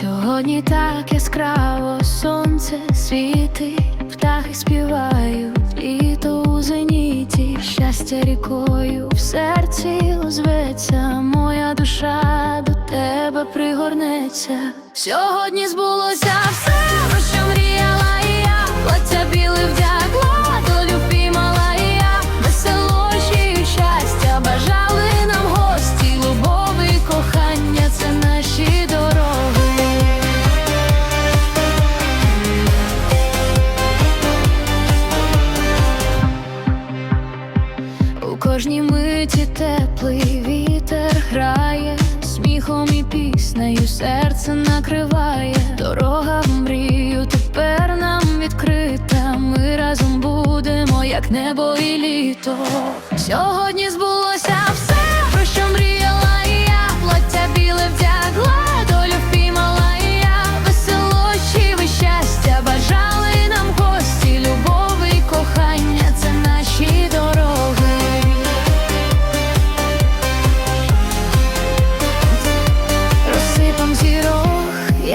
Сьогодні так яскраво сонце світить, птахи співають, літо у зеніті, щастя рікою в серці озветься, моя душа до тебе пригорнеться. Сьогодні збулося все, кожній миті теплий вітер грає, сміхом і піснею серце накриває. Дорога в мрію тепер нам відкрита. Ми разом будемо, як небо і літо. Сьогодні збулося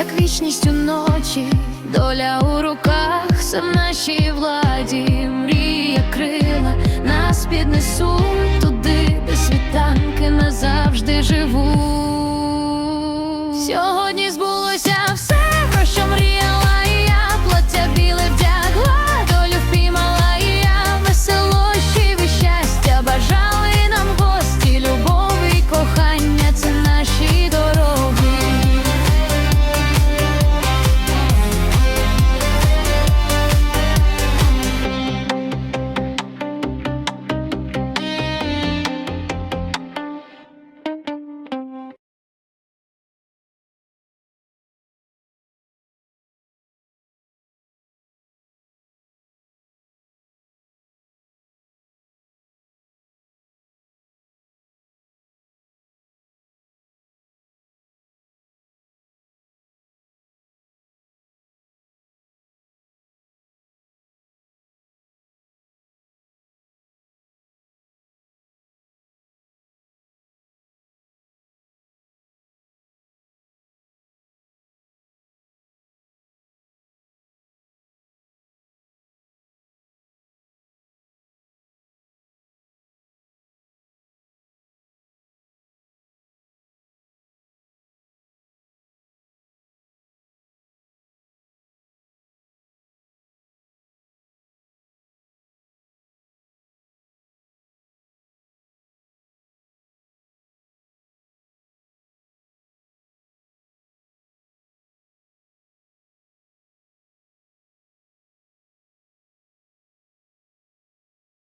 як вічність у ночі, доля у руках, все в нашій владі, мрія крила, нас піднесуть туди, де світанки назавжди живуть.